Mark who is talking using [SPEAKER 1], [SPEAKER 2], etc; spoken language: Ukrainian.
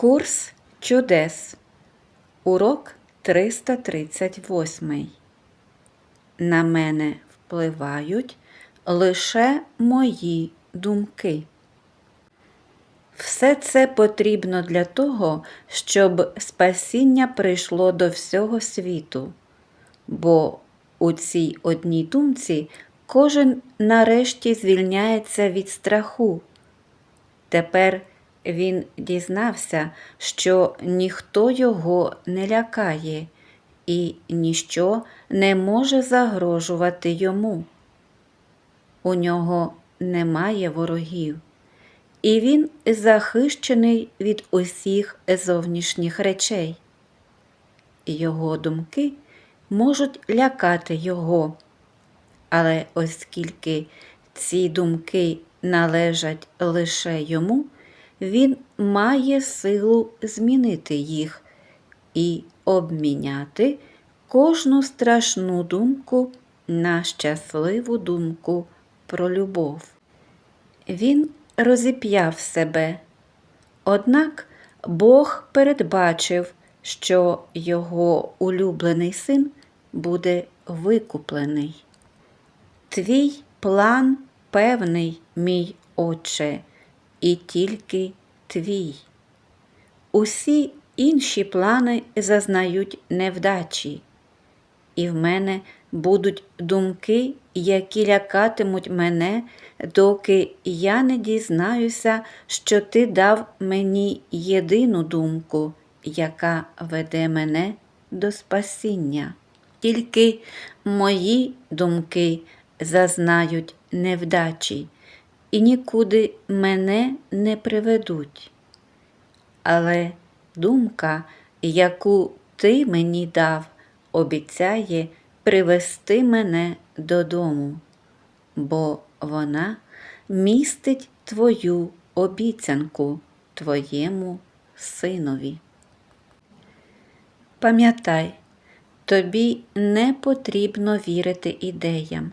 [SPEAKER 1] Курс чудес. Урок 338. На мене впливають лише мої думки. Все це потрібно для того, щоб спасіння прийшло до всього світу, бо у цій одній думці кожен нарешті звільняється від страху. Тепер він дізнався, що ніхто його не лякає і ніщо не може загрожувати йому. У нього немає ворогів, і він захищений від усіх зовнішніх речей. Його думки можуть лякати його, але оскільки ці думки належать лише йому, він має силу змінити їх і обміняти кожну страшну думку на щасливу думку про любов. Він розіп'яв себе. Однак Бог передбачив, що його улюблений син буде викуплений. Твій план певний, мій Отче, і тільки твій. Усі інші плани зазнають невдачі, і в мене будуть думки, які лякатимуть мене, доки я не дізнаюся, що ти дав мені єдину думку, яка веде мене до спасіння. Тільки мої думки зазнають невдачі і нікуди мене не приведуть. Але думка, яку ти мені дав, обіцяє привести мене додому, бо вона містить твою обіцянку твоєму синові. Пам'ятай, тобі не потрібно вірити ідеям.